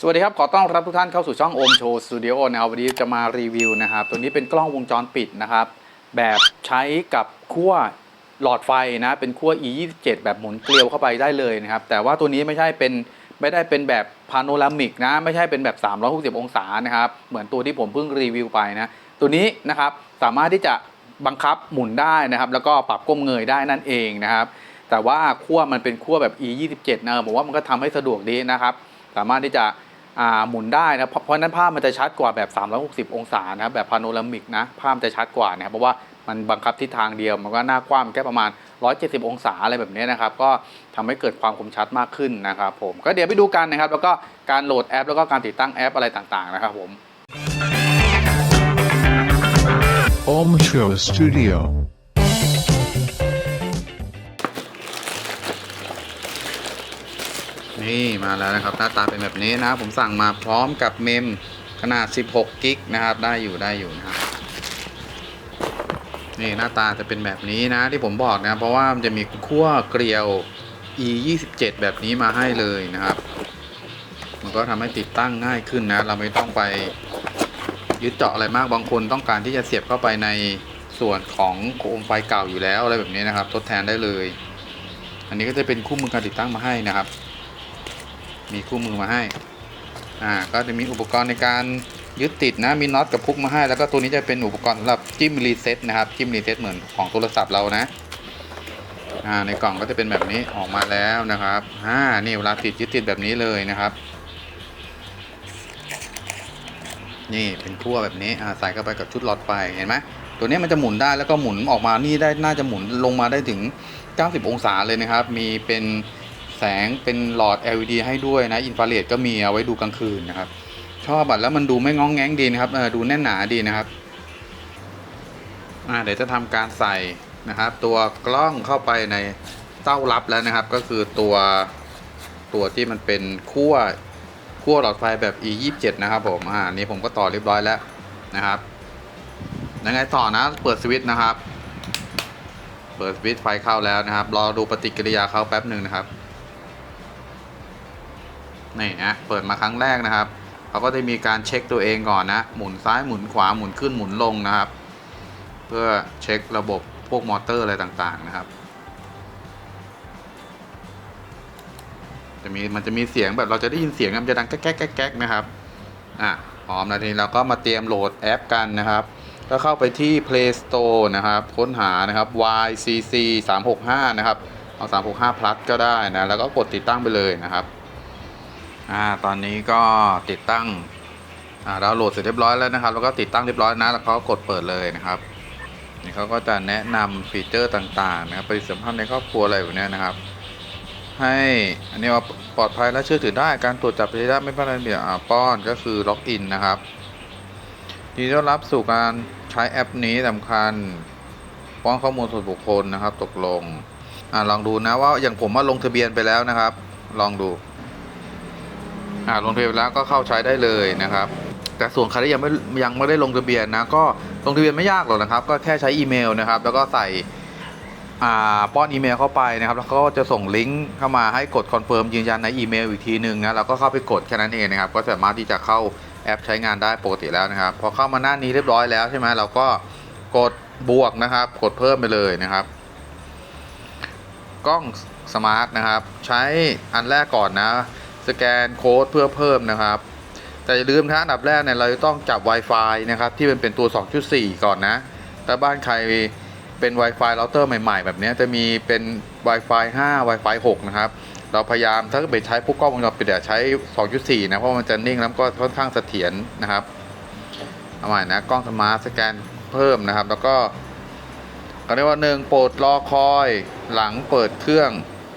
สวัสดีครับ ขอต้อนรับทุกท่านเข้าสู่ช่องโอมโชว์สตูดิโอนะครับวันนี้จะมารีวิวนะครับ ตัวนี้เป็นกล้องวงจรปิดนะครับ แบบใช้กับขั้วหลอดไฟนะ เป็นขั้ว e 2 7แบบหมุนเกลียวเข้าไปได้เลยนะครับ แต่ว่าตัวนี้ไม่ใช่เป็นไม่ได้เป็นแบบพาโนรามิกนะ ไม่ใช่เป็นแบบ 360 องศานะครับ เหมือนตัวที่ผมเพิ่งรีวิวไปนะ ตัวนี้นะครับสามารถที่จะบังคับหมุนได้นะครับ แล้วก็ปรับก้มเงยได้นั่นเองนะครับ แต่ว่าขั้วมันเป็นขั้วแบบ e 2 7นะผมว่ามันก็ทำให้สะดวกดีนะครับ สามารถที่จะ หมุนได้นะเพราะเพราะนั้นภาพมันจะชัดกว่าแบบ 360 องศานะแบบพาโนรามิกนะภาพมันจะชัดกว่านะครับเพราะว่ามันบังคับทิศทางเดียวมันก็หน้ากว้างแค่ประมาณ 170 องศาอะไรแบบนี้นะครับ ก็ทำให้เกิดความคมชัดมากขึ้นนะครับผมก็เดี๋ยวไปดูกันนะครับ แล้วก็การโหลดแอป แล้วก็การติดตั้งแอปอะไรต่างๆนะครับผม Om Show Studio. นี่มาแล้วนะครับหน้าตาเป็นแบบนี้นะผมสั่งมาพร้อมกับเมมขนาด 16 กิกนะครับ ได้อยู่ได้อยู่นะครับนี่หน้าตาจะเป็นแบบนี้นะที่ผมบอกนะ เพราะว่ามันจะมีขั้วเกลียว e 2 7แบบนี้มาให้เลยนะครับ มันก็ทำให้ติดตั้งง่ายขึ้นนะ เราไม่ต้องไปยึดเจาะอะไรมากบางคนต้องการที่จะเสียบเข้าไปในส่วนของโคมไฟเก่าอยู่แล้วอะไรแบบนี้นะครับ ทดแทนได้เลย อันนี้ก็จะเป็นคู่มือการติดตั้งมาให้นะครับ มีคู่มือมาให้ อ่า ก็จะมีอุปกรณ์ในการยึดติดนะ มีน็อตกับพุกมาให้ แล้วก็ตัวนี้จะเป็นอุปกรณ์สำหรับจิ้มรีเซ็ตนะครับ จิ้มรีเซ็ตเหมือนของโทรศัพท์เรานะ อ่า ในกล่องก็จะเป็นแบบนี้ออกมาแล้วนะครับ อ่า นี่เวลาติดยึดติดแบบนี้เลยนะครับ นี่เป็นขั้วแบบนี้ อ่า ใส่เข้าไปกับชุดหลอดไฟ เห็นไหมตัวนี้มันจะหมุนได้แล้วก็หมุนออกมา นี่ได้ น่าจะหมุนลงมาได้ถึง 90 องศาเลยนะครับ มีเป็น แสงเป็นหลอด LED ให้ด้วยนะอินฟราเรดก็มีเอาไว้ดูกลางคืนนะครับ ชอบบัตรแล้วมันดูไม่ง้องแง้งดีนะครับดูแน่นหนาดีนะครับเดี๋ยวจะทำการใส่นะครับ ตัวกล้องเข้าไปในเต้ารับแล้วนะครับ ก็คือตัวตัวที่มันเป็นขั้วขั้วหลอดไฟแบบ e 2 7นะครับผมอ่านี่ผมก็ต่อเรียบร้อยแล้วนะครับยังไงต่อนะเปิดสวิตช์นะครับ เปิดสวิตช์ไฟเข้าแล้วนะครับ รอดูปฏิกิริยาเขาแป๊บหนึ่งนะครับ นี่นะเปิดมาครั้งแรกนะครับเขาก็จะมีการเช็คตัวเองก่อนนะ หมุนซ้ายหมุนขวาหมุนขึ้นหมุนลงนะครับ เพื่อเช็คระบบพวกมอเตอร์อะไรต่างๆนะครับ จะมีมันจะมีเสียงแบบเราจะได้ยินเสียงมันจะดังแก๊กแก๊กแก๊กนะครับอะพร้อมแล้วทีนี้เราก็มาเตรียมโหลดแอปกันนะครับ ก็เข้าไปที่ Play Store นะครับ ค้นหานะครับ YCC 365 นะครับเอา 365 plus ก็ได้นะ แล้วก็กดติดตั้งไปเลยนะครับ อ่าตอนนี้ก็ติดตั้งอ่าดาวน์โหลดเสร็จเรียบร้อยแล้วนะครับ แล้วก็ติดตั้งเรียบร้อยนะ แล้วเขากดเปิดเลยนะครับนี่เขาก็จะแนะนำฟีเจอร์ต่างๆนะครับปฏิสัมพันธ์ในครอบครัวอะไรแบบเนี้ยนะครับ ให้อันนี้ว่าปลอดภัยและเชื่อถือได้การตรวจจับปได้ไม่พลาดเดี๋ยวอ่าป้อนก็คือล็อกอินนะครับยินดีต้อนรับสู่การใช้แอปนี้สำคัญป้อนข้อมูลส่วนบุคคลนะครับ ตกลงอ่าลองดูนะว่าอย่างผมว่าลงทะเบียนไปแล้วนะครับ ลองดู อ่าลงทะเบียนแล้วก็เข้าใช้ได้เลยนะครับ แต่ส่วนใครที่ยังไม่ยังไม่ได้ลงทะเบียนนะก็ลงทะเบียนไม่ยากหรอกนะครับ ก็แค่ใช้อีเมลนะครับ แล้วก็ใส่อ่าป้อนอีเมลเข้าไปนะครับ แล้วก็จะส่งลิงก์เข้ามาให้กดคอนเฟิร์มยืนยันในอีเมลอีกทีหนึ่งนะเราก็เข้าไปกดแค่นั้นเองนะครับ ก็สามารถที่จะเข้าแอปใช้งานได้ปกติแล้วนะครับ พอเข้ามาหน้านี้เรียบร้อยแล้วใช่ไหมเราก็กดบวกนะครับ กดเพิ่มไปเลยนะครับ กล้องสมาร์ทนะครับ ใช้อันแรกก่อนนะ สแกนโค้ดเพื่อเพิ่มนะครับแต่อย่าลืมนะอันดับแรกเนี่ยเราจะต้องจับ Wi-Fi นะครับที่มันเป็นตัว 2.4 ก่อนนะ ถ้าบ้านใครเป็น Wi-Fi เราเตอร์ใหม่ๆ แบบนี้จะมีเป็น Wi-Fi 5 Wi-Fi 6 นะครับ เราพยายามถ้าเกิดไปใช้พวกกล้องวงจรปิดอะใช้ 2.4 นะ เพราะมันจะนิ่งแล้วก็ค่อนข้างเสถียรนะครับเอาใหม่นะกล้องสมาร์ทสแกนเพิ่มนะครับ แล้วก็ก็เรียกว่าหนึ่งโปรดรอคอยหลังเปิดเครื่อง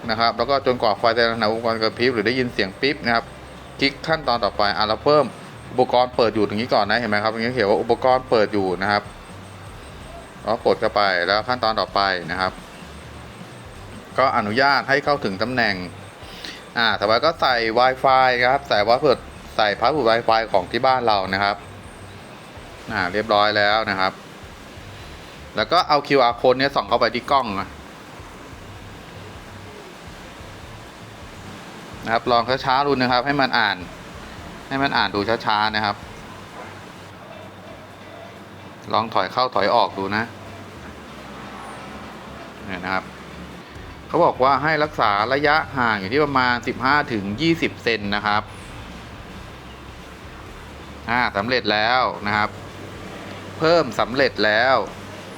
นะครับ แล้วก็จนกว่าไฟแต่ละขณะอุปกรณ์กระพริบหรือได้ยินเสียงปิ๊บนะครับ คลิกขั้นตอนต่อไปอะเราเพิ่มอุปกรณ์เปิดอยู่ตรงนี้ก่อนนะเห็นไหมครับตรงนี้เขียนว่าอุปกรณ์เปิดอยู่นะครับแล้วกดเข้าไปแล้วขั้นตอนต่อไปนะครับ ก็อนุญาตให้เข้าถึงตำแหน่งอ่าต่อไปก็ใส่ Wi-Fi ครับใส่พาเวิดใส่พาสเวิร์ด Wi-Fi ของที่บ้านเรานะครับอ่าเรียบร้อยแล้วนะครับ แล้วก็เอา QR code เนี้ยส่องเข้าไปที่กล้องนะ นะครับ ลองช้าๆดูนะครับ ให้มันอ่าน ให้มันอ่านดูช้าๆนะครับ ลองถอยเข้าถอยออกดูนะเนี่ยนะครับเขาบอกว่าให้รักษาระยะห่างอยู่ที่ประมาณ 15ถึง20 เซนนะครับอ่าสำเร็จแล้วนะครับ เพิ่มสำเร็จแล้ว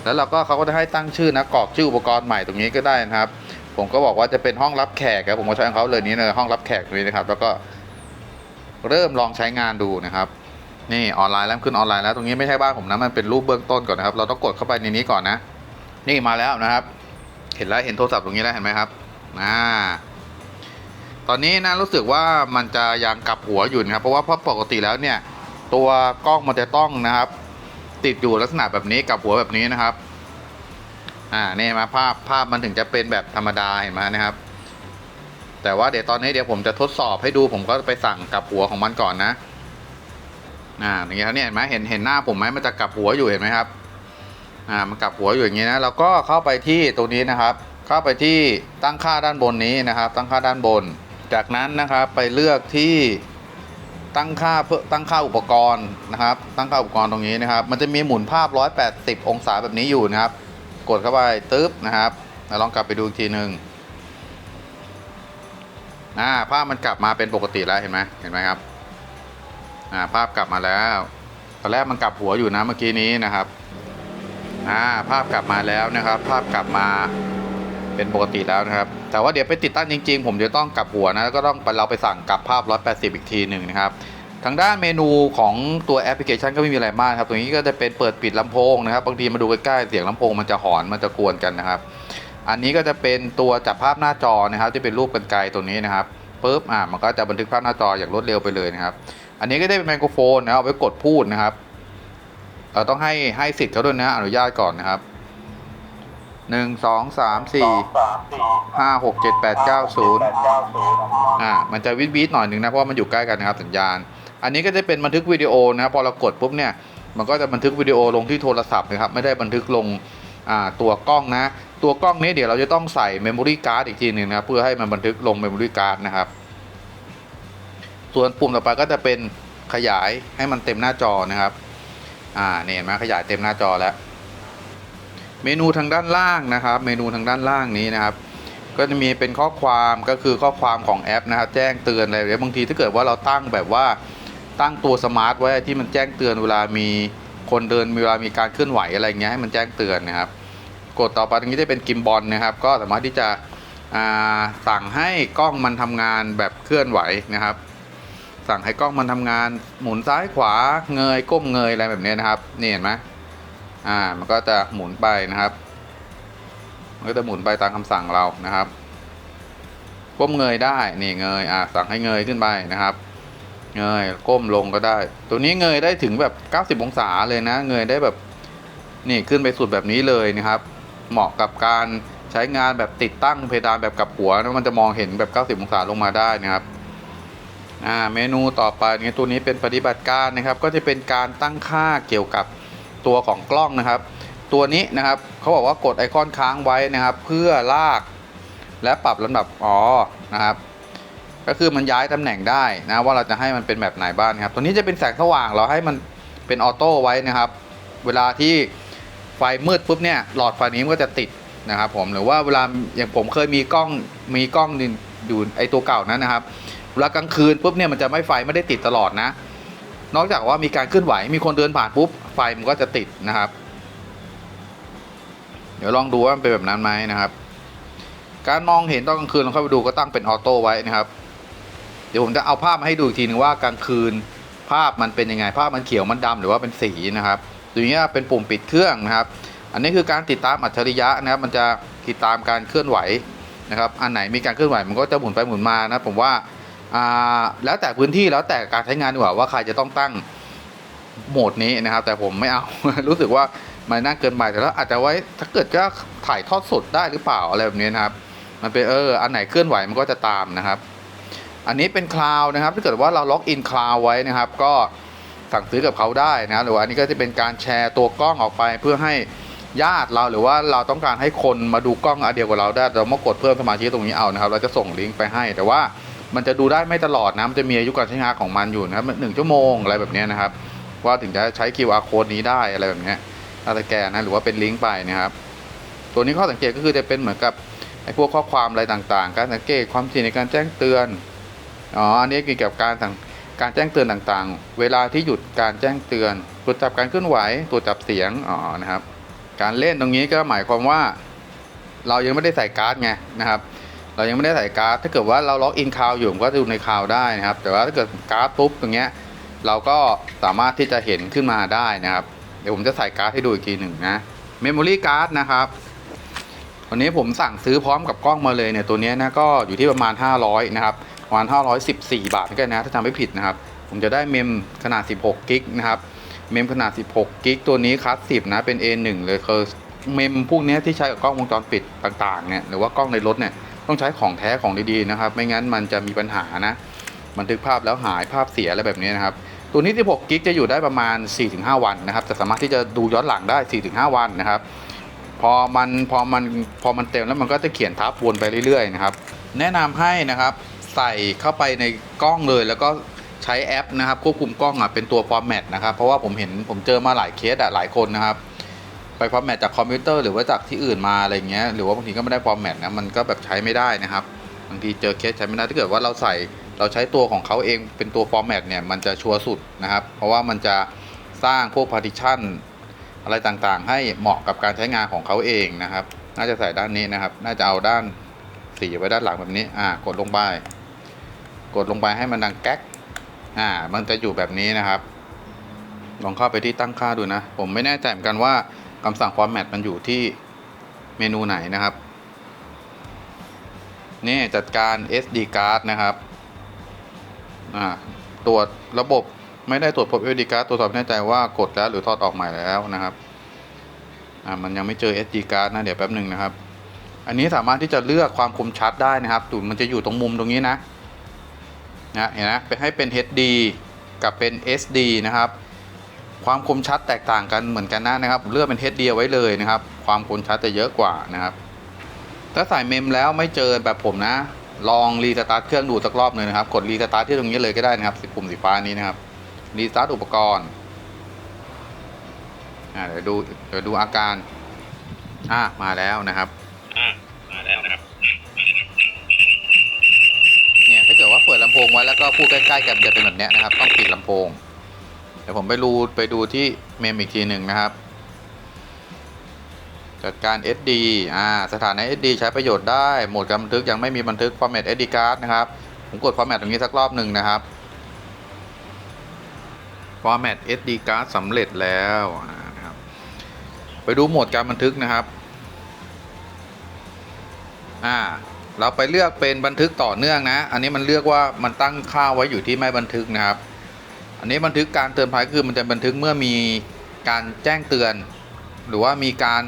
แล้วเราก็เขาก็จะให้ตั้งชื่อนะกรอกชื่ออุปกรณ์ใหม่ตรงนี้ก็ได้นะครับ ผมก็บอกว่าจะเป็นห้องรับแขกครับผมก็ใช้ของเขาเลยนี้เลยห้องรับแขกนี้นะครับ แล้วก็เริ่มลองใช้งานดูนะครับ นี่ออนไลน์แล้วขึ้นออนไลน์แล้วตรงนี้ไม่ใช่บ้านผมนะมันเป็นรูปเบื้องต้นก่อนนะครับ เราต้องกดเข้าไปในนี้ก่อนนะ นี่มาแล้วนะครับ เห็นแล้วเห็นโทรศัพท์ตรงนี้แล้วเห็นไหมครับอ่าตอนนี้นะรู้สึกว่ามันจะยังกลับหัวอยู่นะครับเพราะว่าเพราะปกติแล้วเนี่ย ตัวกล้องมันจะต้องนะครับ ติดอยู่ลักษณะแบบนี้กับหัวแบบนี้นะครับ อ่าเนี่ยมาภาพภาพมันถึงจะเป็นแบบธรรมดาเห็นไหมนะครับ แต่ว่าเดี๋ยวตอนนี้เดี๋ยวผมจะทดสอบให้ดูผมก็ไปสั่งกับหัวของมันก่อนนะอ่าอย่างเงี้ยเนี่ยเห็นไหมเห็นเห็นหน้าผมไหมมันจะกลับหัวอยู่เห็นไหมครับอ่ามันกลับหัวอยู่อย่างนี้นะเราก็เข้าไปที่ตรงนี้นะครับ เข้าไปที่ตั้งค่าด้านบนนี้นะครับ ตั้งค่าด้านบน จากนั้นนะครับไปเลือกที่ตั้งค่าเพื่อตั้งค่าอุปกรณ์นะครับ ตั้งค่าอุปกรณ์ตรงนี้นะครับ มันจะมีหมุนภาพ 180 องศาแบบนี้อยู่นะครับ กดเข้าไปตึ๊บนะครับแล้วลองกลับไปดูอีกทีหนึ่งอ่าภาพมันกลับมาเป็นปกติแล้วเห็นไหมเห็นไหมครับอ่าภาพกลับมาแล้วตอนแรกมันกลับหัวอยู่นะเมื่อกี้นี้นะครับอ่าภาพกลับมาแล้วนะครับ ภาพกลับมาเป็นปกติแล้วนะครับ แต่ว่าเดี๋ยวไปติดตั้งจริงๆ ผมจะต้องกลับหัวนะก็ต้องเราไปสั่งกลับภาพ 180 อีกทีหนึ่งนะครับ ทางด้านเมนูของตัวแอปพลิเคชันก็ไม่มีอะไรมากครับ ตรงนี้ก็จะเป็นเปิดปิดลำโพงนะครับ บางทีมาดูใกล้ๆเสียงลำโพงมันจะหอนมันจะกวนกันนะครับ อันนี้ก็จะเป็นตัวจับภาพหน้าจอนะครับ ที่เป็นรูปกันไกลตัวนี้นะครับปุ๊บอ่ามันก็จะบันทึกภาพหน้าจออย่างรวดเร็วไปเลยนะครับ อันนี้ก็ได้เป็นไมโครโฟนนะเอาไว้กดพูดนะครับเราต้องให้ให้สิทธิ์เขาด้วยนะอนุญาตก่อนนะครับหนึ่งสองสามสี่ห้าหกเจ็ดแปดเก้าศูนย์อ่ามันจะวิดวิดหน่อยหนึ่งนะเพราะว่ามันอยู่ใกล้กันนะครับสัญญาณ อันนี้ก็จะเป็นบันทึกวิดีโอนะพอเรากดปุ๊บเนี่ยมันก็จะบันทึกวิดีโอลงที่โทรศัพท์นะครับ ไม่ได้บันทึกลงตัวกล้องนะ ตัวกล้องนี้เดี๋ยวเราจะต้องใส่เมมโมรี่การ์ดอีกทีหนึ่งนะเพื่อให้มันบันทึกลงเมมโมรี่การ์ดนะครับ ส่วนปุ่มต่อไปก็จะเป็นขยายให้มันเต็มหน้าจอนะครับอ่าเนี่ยเห็นไหมขยายเต็มหน้าจอแล้ว เมนูทางด้านล่างนะครับ เมนูทางด้านล่างนี้นะครับ ก็จะมีเป็นข้อความก็คือข้อความของแอปนะครับ แจ้งเตือนอะไรบางทีถ้าเกิดว่าเราตั้งแบบว่า ตั้งตัวสมาร์ทไว้ที่มันแจ้งเตือนเวลามีคนเดินเวลามีการเคลื่อนไหวอะไรเงี้ยให้มันแจ้งเตือนนะครับ กดต่อไปตรงนี้จะเป็นกิมบอลนะครับ ก็สามารถที่จะสั่งให้กล้องมันทำงานแบบเคลื่อนไหวนะครับ สั่งให้กล้องมันทำงานหมุนซ้ายขวาเงยก้มเงยอะไรแบบนี้นะครับนี่เห็นไหมอ่ามันก็จะหมุนไปนะครับมันก็จะหมุนไปตามคำสั่งเรานะครับก้มเงยได้นี่เงยอ่าสั่งให้เงยขึ้นไปนะครับ เงยก้มลงก็ได้ ตัวนี้เงยได้ถึงแบบ 90 องศาเลยนะ เงยได้แบบนี่ขึ้นไปสุดแบบนี้เลยนะครับ เหมาะกับการใช้งานแบบติดตั้งเพดานแบบกับหัวนะมันจะมองเห็นแบบ 90 องศาลงมาได้นะครับอ่าเมนูต่อไปนี่ตัวนี้เป็นปฏิบัติการนะครับ ก็จะเป็นการตั้งค่าเกี่ยวกับตัวของกล้องนะครับ ตัวนี้นะครับเขาบอกว่ากดไอคอนค้างไว้นะครับ เพื่อลากและปรับลำดับอ๋อนะครับ ก็คือมันย้ายตำแหน่งได้นะว่าเราจะให้มันเป็นแบบไหนบ้างครับ ตัวนี้จะเป็นแสงสว่างเราให้มันเป็นออโต้ไว้นะครับ เวลาที่ไฟมืดปุ๊บเนี่ยหลอดไฟนี้มันก็จะติดนะครับผมหรือว่าเวลาอย่างผมเคยมีกล้องมีกล้องอยู่ไอตัวเก่านั้นนะครับเวลากลางคืนปุ๊บเนี่ยมันจะไม่ไฟไม่ได้ติดตลอดนะ นอกจากว่ามีการเคลื่อนไหวมีคนเดินผ่านปุ๊บไฟมันก็จะติดนะครับ เดี๋ยวลองดูว่ามันเป็นแบบนั้นไหมนะครับ การมองเห็นตอนกลางคืนเราเข้าไปดูก็ตั้งเป็นออโต้ไว้นะครับ เดี๋ยวผมจะเอาภาพมาให้ดูอีกทีหนึ่งว่ากลางคืนภาพมันเป็นยังไง ภาพมันเขียวมันดำหรือว่าเป็นสีนะครับตัวนี้เป็นปุ่มปิดเครื่องนะครับ อันนี้คือการติดตามอัจฉริยะนะครับ มันจะติดตามการเคลื่อนไหวนะครับ อันไหนมีการเคลื่อนไหวมันก็จะหมุนไปหมุนมานะผมว่าอ่าแล้วแต่พื้นที่แล้วแต่การใช้งานดีกว่าว่าใครจะต้องตั้งโหมดนี้นะครับ แต่ผมไม่เอารู้สึกว่ามันน่าเกินไปแต่แล้วอาจจะไว้ถ้าเกิดจะถ่ายทอดสดได้หรือเปล่าอะไรแบบนี้นะครับ มันเป็นเอออันไหนเคลื่อนไหวมันก็จะตามนะครับ อันนี้เป็นคลาวนะครับถ้าเกิดว่าเราล็อกอินคลาวไว้นะครับ ก็สั่งซื้อกับเขาได้นะหรือว่าอันนี้ก็จะเป็นการแชร์ตัวกล้องออกไปเพื่อให้ญาติเราหรือว่าเราต้องการให้คนมาดูกล้องอันเดียวกับเราได้เรามากดเพิ่มสมาชิกตรงนี้เอานะครับ เราจะส่งลิงก์ไปให้ แต่ว่ามันจะดูได้ไม่ตลอดนะมันจะมีอายุการใช้งานของมันอยู่นะครับหนึ่งชั่วโมงอะไรแบบนี้นะครับ ว่าถึงจะใช้ QR code นี้ได้อะไรแบบนี้ยถ้าสแกนนะหรือว่าเป็นลิงก์ไปนะครับตัวนี้ข้อสังเกตก็คือจะเป็นเหมือนกับไอ้พวกข้อความอะไรต่างๆ การสังเกตความถี่ในการแจ้งเตือน อ๋ออันนี้เกี่ยวกับการสั่งการแจ้งเตือนต่างๆ เวลาที่หยุดการแจ้งเตือนตรวจจับการเคลื่อนไหวตรวจจับเสียงอ๋อนะครับ การเล่นตรงนี้ก็หมายความว่า เรายังไม่ได้ใส่การ์ดไงนะครับ เรายังไม่ได้ใส่การ์ดถ้าเกิดว่าเราล็อกอินคาวอยู่ผมก็ดูในคาวได้นะครับ แต่ว่าถ้าเกิดการ์ดปุ๊บตรงเนี้ยเราก็สามารถที่จะเห็นขึ้นมาได้นะครับ เดี๋ยวผมจะใส่การ์ดให้ดูอีกทีหนึ่งนะเมมโมรี่การ์ดนะครับวันนี้ผมสั่งซื้อพร้อมกับกล้องมาเลยเนี่ยตัวนี้นะก็อยู่ที่ประมาณ 500 นะครับ ประมาณ514 บาทเหมือนกันนะถ้าจำไม่ผิดนะครับ ผมจะได้เมมขนาด 16กิกนะครับ เมมขนาด 16กิกตัวนี้คลาส10 นะ เป็น A1 เลยคือเมมพวกนี้ที่ใช้กับกล้องวงจรปิดต่างๆเนี่ยหรือว่ากล้องในรถเนี่ยต้องใช้ของแท้ของดีๆนะครับ ไม่งั้นมันจะมีปัญหานะบันทึกภาพแล้วหายภาพเสียอะไรแบบนี้นะครับ ตัวนี้ 16กิกจะอยู่ได้ประมาณ 4-5 วันนะครับจะสามารถที่จะดูย้อนหลังได้ 4-5 วันนะครับพอมันพอมันพอมันเต็มแล้วมันก็จะเขียนทับวนไปเรื่อยๆนะครับ แนะนำให้นะครับ ใส่เข้าไปในกล้องเลย แล้วก็ใช้แอปนะครับควบคุมกล้องอะเป็นตัวฟอร์แมตนะครับเพราะว่าผมเห็นผมเจอมาหลายเคสอะหลายคนนะครับไปฟอร์แมตจากคอมพิวเตอร์หรือว่าจากที่อื่นมาอะไรเงี้ยหรือว่าบางทีก็ไม่ได้ฟอร์แมตนะมันก็แบบใช้ไม่ได้นะครับบางทีเจอเคสใช้ไม่ได้ถ้าเกิดว่าเราใส่เราใช้ตัวของเขาเองเป็นตัวฟอร์แมตเนี่ยมันจะชัวร์สุดนะครับเพราะว่ามันจะสร้างพวก partition อะไรต่างๆ ให้เหมาะกับการใช้งานของเขาเองนะครับ น่าจะใส่ด้านนี้นะครับ น่าจะเอาด้านสีไว้ด้านหลังแบบนี้ อ่ากดลงไป กดลงไปให้มันดังแก๊ก อ่า มันจะอยู่แบบนี้นะครับ ลองเข้าไปที่ตั้งค่าดูนะ ผมไม่แน่ใจเหมือนกันว่าคำสั่ง format มันอยู่ที่เมนูไหนนะครับ นี่จัดการ SD card นะครับ อ่า ตรวจระบบไม่ได้ตรวจพบ SD card ตรวจสอบแน่ใจว่ากดแล้วหรือถอดออกใหม่แล้วนะครับ อ่า มันยังไม่เจอ SD card นะ เดี๋ยวแป๊บหนึ่งนะครับ อันนี้สามารถที่จะเลือกความคมชัดได้นะครับดูมันจะอยู่ตรงมุมตรงนี้นะ นะเห็นนะไปให้เป็น HD กับเป็น SD นะครับ ความคมชัดแตกต่างกันเหมือนกันนะนะครับผมเลือกเป็น HD เอาไว้เลยนะครับ ความคมชัดจะเยอะกว่านะครับ ถ้าใส่เมมแล้วไม่เจอแบบผมนะ ลองรีสตาร์ทเครื่องดูสักรอบหนึ่งนะครับ กดรีสตาร์ทที่ตรงนี้เลยก็ได้นะครับสีปุ่มสีฟ้านี้นะครับ รีสตาร์ทอุปกรณ์เดี๋ยวดูเดี๋ยวดูอาการอ่ามาแล้วนะครับำโพงไว้แล้วก็พูดใกล้ๆกันจะเป็นแบบนี้นะครับ ต้องปิดลำโพง เดี๋ยวผมไปดูไปดูที่เมมอีกทีหนึ่งนะครับจัดการ SD อ่า สถานะ SD ใช้ประโยชน์ได้ โหมดการบันทึกยังไม่มีบันทึก format SD card นะครับ ผมกด format ตรงนี้สักรอบหนึ่งนะครับ format SD card สำเร็จแล้วนะครับ ไปดูโหมดการบันทึกนะครับ อ่า เราไปเลือกเป็นบันทึกต่อเนื่องนะ อันนี้มันเลือกว่ามันตั้งค่าไว้อยู่ที่ไม่บันทึกนะครับ อันนี้บันทึกการเตือนภัยคือมันจะบันทึกเมื่อมีการแจ้งเตือน หรือว่ามีการ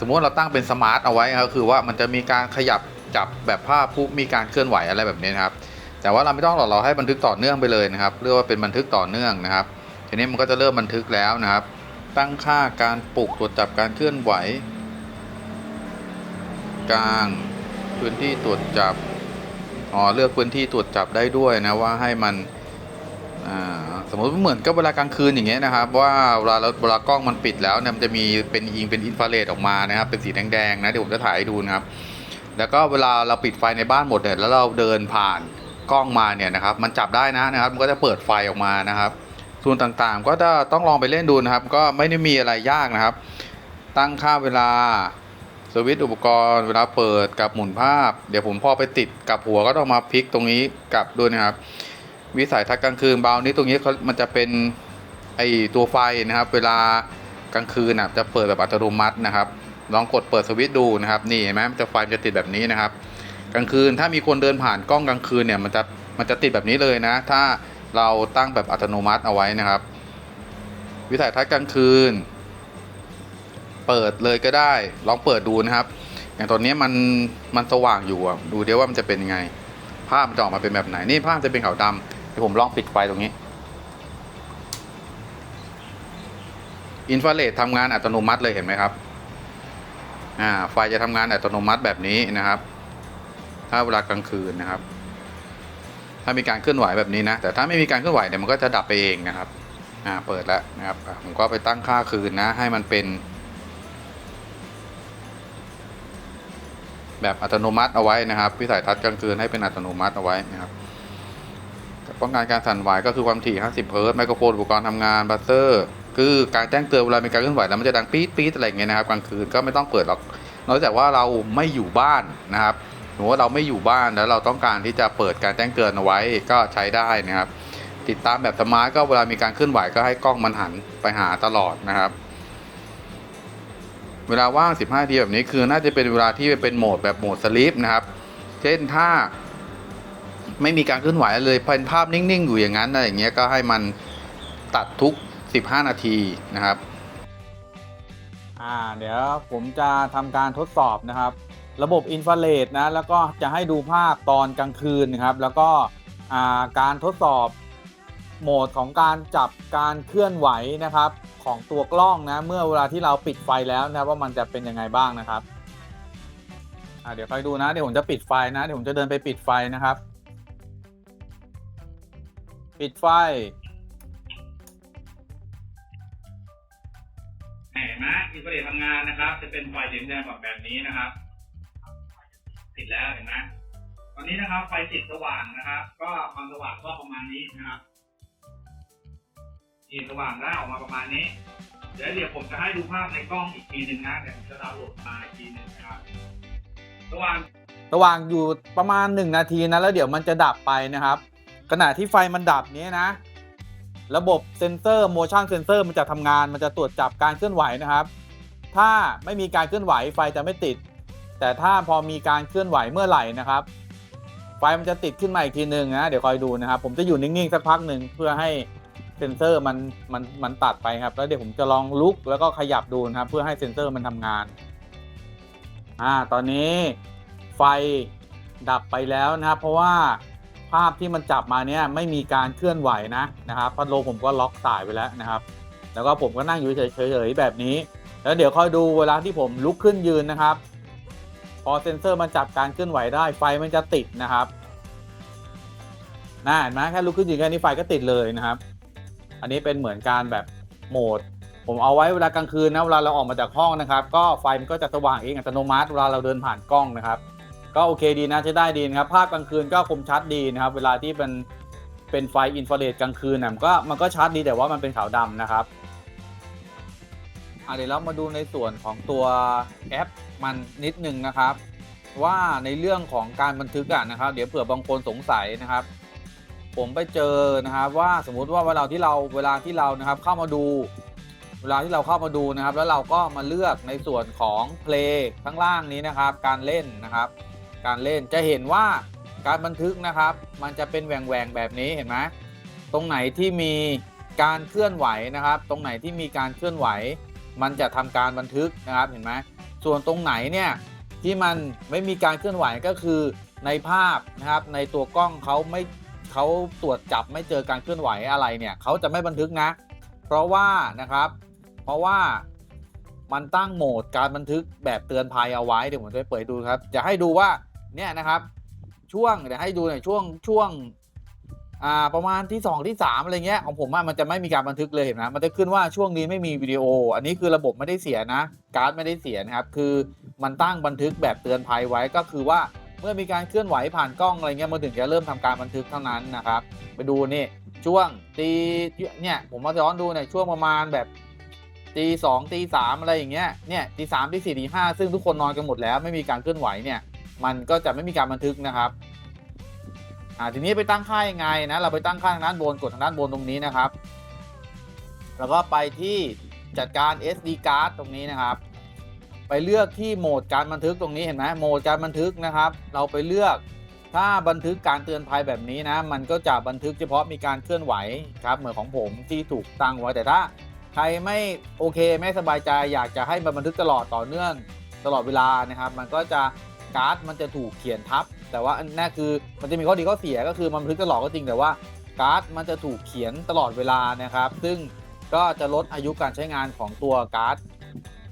สมมุติเราตั้งเป็นสมาร์ทเอาไว้ครับคือว่ามันจะมีการขยับจับแบบภาพผู้มีการเคลื่อนไหวอะไรแบบนี้นะครับ แต่ว่าเราไม่ต้องหรอกเราให้บันทึกต่อเนื่องไปเลยนะครับเรียกว่าเป็นบันทึกต่อเนื่องนะครับ ทีนี้มันก็จะเริ่มบันทึกแล้วนะครับ ตั้งค่าการปลุกตรวจจับการเคลื่อนไหว กลาง พื้นที่ตรวจจับอ๋อเลือกพื้นที่ตรวจจับได้ด้วยนะว่าให้มันสมมติเหมือนกับเวลากลางคืนอย่างเงี้ยนะครับ ว่าเวลาเราเวลากล้องมันปิดแล้วเนี่ยมันจะมีเป็นยิงเป็นอินฟราเรดออกมานะครับ เป็นสีแดงๆนะเดี๋ยวผมจะถ่ายให้ดูนะครับ แล้วก็เวลาเราปิดไฟในบ้านหมดเนี่ยแล้วเราเดินผ่านกล้องมาเนี่ยนะครับ มันจับได้นะนะครับ มันก็จะเปิดไฟออกมานะครับ ส่วนต่างๆ ก็จะต้องลองไปเล่นดูนะครับ ก็ไม่ได้มีอะไรยากนะครับ ตั้งค่าเวลา สวิตช์อุปกรณ์เวลาเปิดกับหมุนภาพ เดี๋ยวผมพอไปติดกับหัวก็ต้องมาพลิกตรงนี้กลับด้วยนะครับ วิสัยทัศน์กลางคืนเบานี้ตรงนี้เขามันจะเป็นไอตัวไฟนะครับ เวลากลางคืนนะจะเปิดแบบอัตโนมัตินะครับ ลองกดเปิดสวิตช์ดูนะครับ นี่เห็นไหมมันจะไฟมันจะติดแบบนี้นะครับ กลางคืนถ้ามีคนเดินผ่านกล้องกลางคืนเนี่ยมันจะมันจะติดแบบนี้เลยนะ ถ้าเราตั้งแบบอัตโนมัติเอาไว้นะครับ วิสัยทัศน์กลางคืน เปิดเลยก็ได้ ลองเปิดดูนะครับ อย่างตอนนี้มันมันสว่างอยู่ดูเดี๋ยวว่ามันจะเป็นยังไง ภาพมันจะออกมาเป็นแบบไหนนี่ภาพจะเป็นขาวดำเดี๋ยวผมลองปิดไฟตรงนี้อินฟราเรดทำงานอัตโนมัติเลยเห็นไหมครับอ่าไฟจะทำงานอัตโนมัติแบบนี้นะครับ ถ้าเวลากลางคืนนะครับ ถ้ามีการเคลื่อนไหวแบบนี้นะ แต่ถ้าไม่มีการเคลื่อนไหวเนี่ยมันก็จะดับไปเองนะครับอ่าเปิดแล้วนะครับผมก็ไปตั้งค่าคืนนะ ให้มันเป็น แบบอัตโนมัติเอาไว้นะครับ วิสัยทัศน์กลางคืนให้เป็นอัตโนมัติเอาไว้นะครับป้องกันการสั่นไหวก็คือความถี่ 50 เฮิรตซ์ไมโครโฟนอุปกรณ์ทำงานบัสเซอร์คือการแจ้งเตือนเวลามีการเคลื่อนไหวแล้วมันจะดังปี๊ดปี๊ดอะไรอย่างเงี้ยนะครับกลางคืนก็ไม่ต้องเปิดหรอกนอกจากว่าเราไม่อยู่บ้านนะครับหรือว่าเราไม่อยู่บ้านแล้วเราต้องการที่จะเปิดการแจ้งเตือนเอาไว้ก็ใช้ได้นะครับ ติดตามแบบสมาร์ทก็เวลามีการเคลื่อนไหวก็ให้กล้องมันหันไปหาตลอดนะครับ เวลาว่าง 15นาทีแบบนี้คือน่าจะเป็นเวลาที่เป็นโหมดแบบโหมดสลีปนะครับ เช่นถ้าไม่มีการเคลื่อนไหวเลยเป็นภาพนิ่งๆ อยู่อย่างนั้นอะไรอย่างเงี้ยก็ให้มันตัดทุก 15 นาทีนะครับ อ่าเดี๋ยวผมจะทำการทดสอบนะครับ ระบบอินฟราเรดนะแล้วก็จะให้ดูภาพตอนกลางคืนนะครับ แล้วก็การทดสอบ โหมดของการจับการเคลื่อนไหวนะครับ ของตัวกล้องนะ เมื่อเวลาที่เราปิดไฟแล้วนะว่ามันจะเป็นยังไงบ้างนะครับเดี๋ยวคอยดูนะเดี๋ยวผมจะปิดไฟนะเดี๋ยวผมจะเดินไปปิดไฟนะครับ ปิดไฟเห็นไหมอินฟราเรดทำงานนะครับ จะเป็นไฟสีแดงแบบแบบนี้นะครับติดแล้วเห็นไหมตอนนี้นะครับไฟติดสว่างนะครับ ก็ความสว่างก็ประมาณนี้นะครับ นี่สว่างได้ออกมาประมาณนี้ เดี๋ยวเดี๋ยวผมจะให้ดูภาพในกล้องอีกทีหนึ่งนะเดี๋ยวผมจะดาวน์โหลดมาอีกทีหนึ่งนะครับสว่างสว่างอยู่ประมาณ 1 นาทีนะแล้วเดี๋ยวมันจะดับไปนะครับ ขณะที่ไฟมันดับนี้นะ ระบบเซนเซอร์ motion sensor มันจะทำงานมันจะตรวจจับการเคลื่อนไหวนะครับ ถ้าไม่มีการเคลื่อนไหวไฟจะไม่ติด แต่ถ้าพอมีการเคลื่อนไหวเมื่อไหร่นะครับ ไฟมันจะติดขึ้นมาอีกทีหนึ่งนะเดี๋ยวคอยดูนะครับ ผมจะอยู่นิ่งๆสักพักหนึ่งเพื่อให้ เซนเซอร์มันมันมันตัดไปครับ แล้วเดี๋ยวผมจะลองลุกแล้วก็ขยับดูนะครับ เพื่อให้เซนเซอร์มันทำงาน อ่า ตอนนี้ไฟดับไปแล้วนะครับ เพราะว่าภาพที่มันจับมาเนี่ยไม่มีการเคลื่อนไหวนะนะครับพัดลมผมก็ล็อกสายไปแล้วนะครับ แล้วก็ผมก็นั่งอยู่เฉยๆแบบนี้ แล้วเดี๋ยวคอยดูเวลาที่ผมลุกขึ้นยืนนะครับ พอเซนเซอร์มันจับการเคลื่อนไหวได้ไฟมันจะติดนะครับน่าเห็นไหมแค่ลุกขึ้นยืนแค่นี้ไฟก็ติดเลยนะครับ อันนี้เป็นเหมือนการแบบโหมด ผมเอาไว้เวลากลางคืนนะเวลาเราออกมาจากห้องนะครับ ก็ไฟมันก็จะสว่างเองอัตโนมัติเวลาเราเดินผ่านกล้องนะครับ ก็โอเคดีนะใช้ได้ดีนะครับ ภาพกลางคืนก็คมชัดดีนะครับ เวลาที่เป็นเป็นไฟอินฟราเรดกลางคืนนะมันก็มันก็ชัดดีแต่ว่ามันเป็นขาวดำนะครับอะเดี๋ยวเรามาดูในส่วนของตัวแอปมันนิดนึงนะครับ ว่าในเรื่องของการบันทึกอะนะครับ เดี๋ยวเผื่อบางคนสงสัยนะครับ ผมไปเจอนะครับว่าสมมุติว่าเวลาที่เราเวลาที่เรานะครับเข้ามาดู เวลาที่เราเข้ามาดูนะครับ แล้วเราก็มาเลือกในส่วนของเพลงข้างล่างนี้นะครับ การเล่นนะครับ การเล่นจะเห็นว่าการบันทึกนะครับ มันจะเป็นแหว่งแหวงแบบนี้เห็นไหมตรงไหนที่มีการเคลื่อนไหวนะครับ ตรงไหนที่มีการเคลื่อนไหว มันจะทำการบันทึกนะครับเห็นไหมส่วนตรงไหนเนี่ยที่มันไม่มีการเคลื่อนไหวก็คือในภาพนะครับ ในตัวกล้องเขาไม่ เขาตรวจจับไม่เจอการเคลื่อนไหวอะไรเนี่ยเขาจะไม่บันทึกนะ เพราะว่านะครับ เพราะว่ามันตั้งโหมดการบันทึกแบบเตือนภัยเอาไว้เดี๋ยวผมจะเปิดดูครับจะให้ดูว่าเนี่ยนะครับ ช่วงเดี๋ยวให้ดูหน่อยช่วงช่วงอ่าประมาณที่ 2 ที่ 3 อะไรเงี้ยของผมมันจะไม่มีการบันทึกเลยเห็นไหมมันจะขึ้นว่าช่วงนี้ไม่มีวิดีโอ อันนี้คือระบบไม่ได้เสียนะ การ์ดไม่ได้เสียนะครับ คือมันตั้งบันทึกแบบเตือนภัยไว้ก็คือว่า เมื่อมีการเคลื่อนไหวผ่านกล้องอะไรเงี้ยมันถึงจะเริ่มทำการบันทึกเท่านั้นนะครับ ไปดูนี่ช่วงตีเนี่ยผมมาย้อนดูเนี่ยช่วงประมาณแบบตีสองตีสามอะไรอย่างเงี้ยเนี่ยตีสามตีสี่ตีห้าซึ่งทุกคนนอนกันหมดแล้วไม่มีการเคลื่อนไหวเนี่ย มันก็จะไม่มีการบันทึกนะครับอ่าทีนี้ไปตั้งค่ายังไงนะเราไปตั้งค่าทางด้านบนกดทางด้านบนตรงนี้นะครับ แล้วก็ไปที่จัดการ SD card ตรงนี้นะครับ ไปเลือกที่โหมดการบันทึกตรงนี้เห็นไหมโหมดการบันทึกนะครับ เราไปเลือกถ้าบันทึกการเตือนภัยแบบนี้นะ มันก็จะบันทึกเฉพาะมีการเคลื่อนไหวครับ เหมือนของผมที่ถูกตั้งไว้แต่ถ้าใครไม่โอเคไม่สบายใจอยากจะให้มันบันทึกตลอดต่อเนื่องตลอดเวลานะครับ มันก็จะการ์ดมันจะถูกเขียนทับ แต่ว่าอันนั่นคือมันจะมีข้อดีข้อเสียก็คือมันบันทึกตลอดก็จริงแต่ว่าการ์ดมันจะถูกเขียนตลอดเวลานะครับ ซึ่งก็จะลดอายุการใช้งานของตัวการ์ด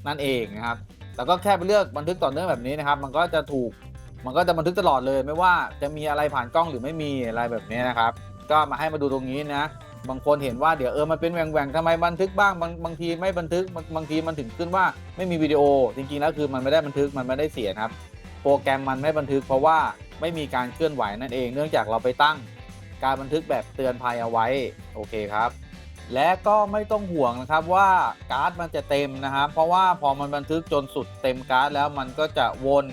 นั่นเองนะครับ แล้วก็แค่ไปเลือกบันทึกต่อเนื่องแบบนี้นะครับ มันก็จะถูกมันก็จะบันทึกตลอดเลย ไม่ว่าจะมีอะไรผ่านกล้องหรือไม่มีอะไรแบบนี้นะครับ ก็มาให้มาดูตรงนี้นะบางคนเห็นว่าเดี๋ยวเออมันเป็นแหว่งๆทำไมบันทึกบ้างบางบางทีไม่บันทึกบางบางทีมันถึงขึ้นว่าไม่มีวิดีโอ จริงๆแล้วคือมันไม่ได้บันทึกมันไม่ได้เสียครับ โปรแกรมมันไม่บันทึกเพราะว่าไม่มีการเคลื่อนไหวนั่นเอง เนื่องจากเราไปตั้งการบันทึกแบบเตือนภัยเอาไว้โอเคครับ และก็ไม่ต้องห่วงนะครับว่าการ์ดมันจะเต็มนะครับเพราะว่าพอมันบันทึกจนสุดเต็มการ์ดแล้วมันก็จะวน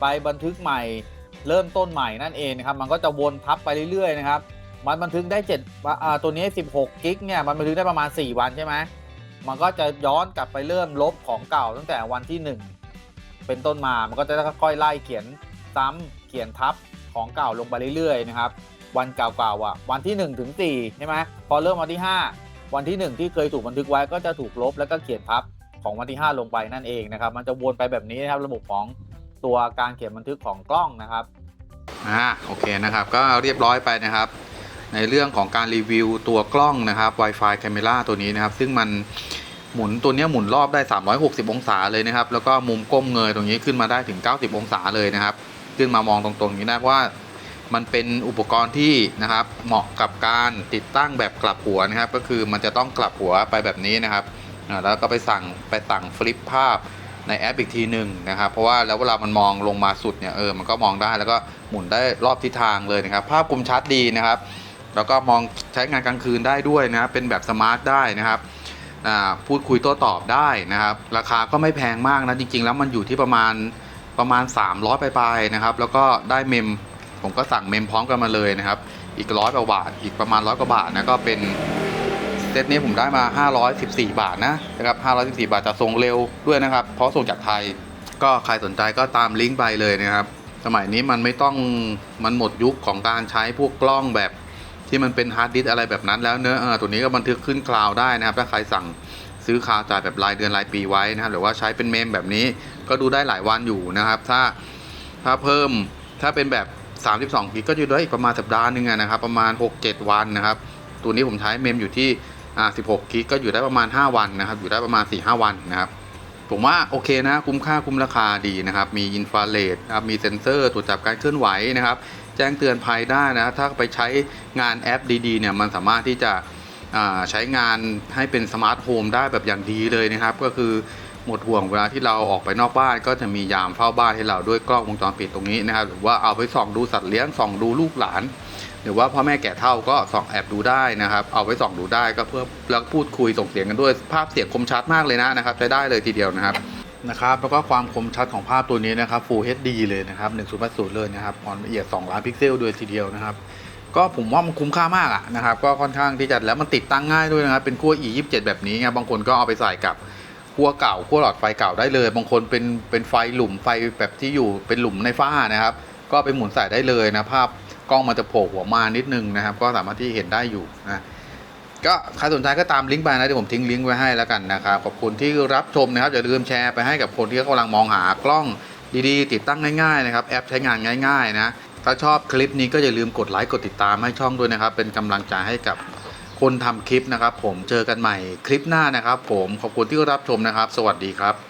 ไปบันทึกใหม่ เริ่มต้นใหม่นั่นเองนะครับมันก็จะวนทับไปเรื่อยๆนะครับมันบันทึกได้7อ่าตัวนี้ 16กิกเนี่ยมันบันทึกได้ประมาณ 4 วันใช่ไหมมันก็จะย้อนกลับไปเริ่มลบของเก่าตั้งแต่วันที่ 1 เป็นต้นมามันก็จะค่อยๆไล่เขียนซ้ำเขียนทับของเก่าลงไปเรื่อยๆนะครับวันเก่าๆอะวันที่ 1 ถึง4ใช่ไหมพอเริ่มวันที่ 5 วันที่ 1 ที่เคยถูกบันทึกไว้ก็จะถูกลบแล้วก็เขียนทับของวันที่ 5 ลงไปนั่นเองนะครับ มันจะวนไปแบบนี้นะครับระบบของตัวการเขียนบันทึกของกล้องนะครับอ่าโอเคนะครับ ก็เรียบร้อยไปนะครับ ในเรื่องของการรีวิวตัวกล้องนะครับ Wi-Fi Camera ตัวนี้นะครับ ซึ่งมันหมุนตัวนี้หมุนรอบได้ 360 องศาเลยนะครับ แล้วก็มุมก้มเงยตรงนี้ขึ้นมาได้ถึง 90 องศาเลยนะครับ ขึ้นมามองตรงๆนี้ได้เพราะว่า มันเป็นอุปกรณ์ที่นะครับเหมาะกับการติดตั้งแบบกลับหัวนะครับ ก็คือมันจะต้องกลับหัวไปแบบนี้นะครับแล้วก็ไปสั่งไปสั่งฟลิปภาพในแอปอีกทีหนึ่งนะครับ เพราะว่าแล้วเวลามันมองลงมาสุดเนี่ยเออมันก็มองได้แล้วก็หมุนได้รอบทิศทางเลยนะครับ ภาพคมชัดดีนะครับ แล้วก็มองใช้งานกลางคืนได้ด้วยนะครับเป็นแบบสมาร์ทได้นะครับอ่าพูดคุยโต้ตอบได้นะครับ ราคาก็ไม่แพงมากนะจริงๆ แล้วมันอยู่ที่ประมาณประมาณ 300ปลายๆนะครับ แล้วก็ได้เมม ผมก็สั่งเมมพร้อมกันมาเลยนะครับ อีกร้อยกว่าบาท อีกประมาณร้อยกว่าบาทนะก็เป็นเซตนี้ผมได้มา 514 บาทนะนะครับ514 บาทจะส่งเร็วด้วยนะครับ เพราะส่งจากไทย ก็ใครสนใจก็ตามลิงก์ไปเลยนะครับ สมัยนี้มันไม่ต้องมันหมดยุคของการใช้พวกกล้องแบบที่มันเป็นฮาร์ดดิสอะไรแบบนั้นแล้วเนอะเอตัวนี้ก็บันทึกขึ้นคลาวได้นะครับ ถ้าใครสั่งซื้อคลาวจ่ายแบบรายเดือนรายปีไว้นะครับ หรือว่าใช้เป็นเมมแบบนี้ก็ดูได้หลายวันอยู่นะครับ ถ้าถ้าเพิ่มถ้าเป็นแบบ 32กิกก็อยู่ได้อีกประมาณสัปดาห์หนึ่งนะครับ ประมาณ 6-7 วันนะครับ ตัวนี้ผมใช้เมมอยู่ที่16กิกก็อยู่ได้ประมาณ 5 วันนะครับ อยู่ได้ประมาณ 4-5 วันนะครับผมว่าโอเคนะคุ้มค่าคุ้มราคาดีนะครับ มีอินฟราเรดครับมีเซ็นเซอร์ตรวจจับการเคลื่อนไหวนะครับ แจ้งเตือนภัยได้นะถ้าไปใช้งานแอปดีๆเนี่ยมันสามารถที่จะใช้งานให้เป็นสมาร์ทโฮมได้แบบอย่างดีเลยนะครับ ก็คือ หมดห่วงเวลาที่เราออกไปนอกบ้าน ก็จะมียามเฝ้าบ้านให้เราด้วยกล้องวงจรปิดตรงนี้นะครับ หรือว่าเอาไปส่องดูสัตว์เลี้ยงส่องดูลูกหลาน หรือว่าพ่อแม่แก่เท่าก็ส่องแอบดูได้นะครับ เอาไว้ส่องดูได้ก็เพื่อแล้วพูดคุยส่งเสียงกันด้วยภาพเสียงคมชัดมากเลยนะนะครับใช้ได้เลยทีเดียวนะครับนะครับแล้วก็ความคมชัดของภาพตัวนี้นะครับ Full HD เลยนะครับ1080เลยนะครับความละเอียด 2 ล้านพิกเซลด้วยทีเดียวนะครับ ก็ผมว่ามันคุ้มค่ามากอะนะครับ ก็ค่อนข้างที่จะแล้วมันติดตั้งง่ายด้วยนะครับ เป็นขั้ว E 27 แบบนี้ไงบางคนก็เอาไปใส่กับ ขั้วเก่าขั้วหลอดไฟเก่าได้เลย บางคนเป็นเป็นไฟหลุมไฟแบบที่อยู่เป็นหลุมในฝ้านะครับ ก็ไปหมุนใส่ได้เลยนะภาพกล้องมันจะโผล่หัวมานิดนึงนะครับ ก็สามารถที่เห็นได้อยู่นะก็ใครสนใจก็ตามลิงก์ไปนะเดี๋ยวผมทิ้งลิงก์ไว้ให้แล้วกันนะครับขอบคุณที่รับชมนะครับอย่าลืมแชร์ไปให้กับคนที่เขากำลังมองหากล้องดีๆ ติดตั้งง่ายๆนะครับแอปใช้งานง่าย ๆ นะถ้าชอบคลิปนี้ก็อย่าลืมกดไลค์กดติดตามให้ช่องด้วยนะครับ เป็นกำลังใจให้กับ คนทำคลิปนะครับ ผมเจอกันใหม่คลิปหน้านะครับ ผมขอบคุณที่รับชมนะครับ สวัสดีครับ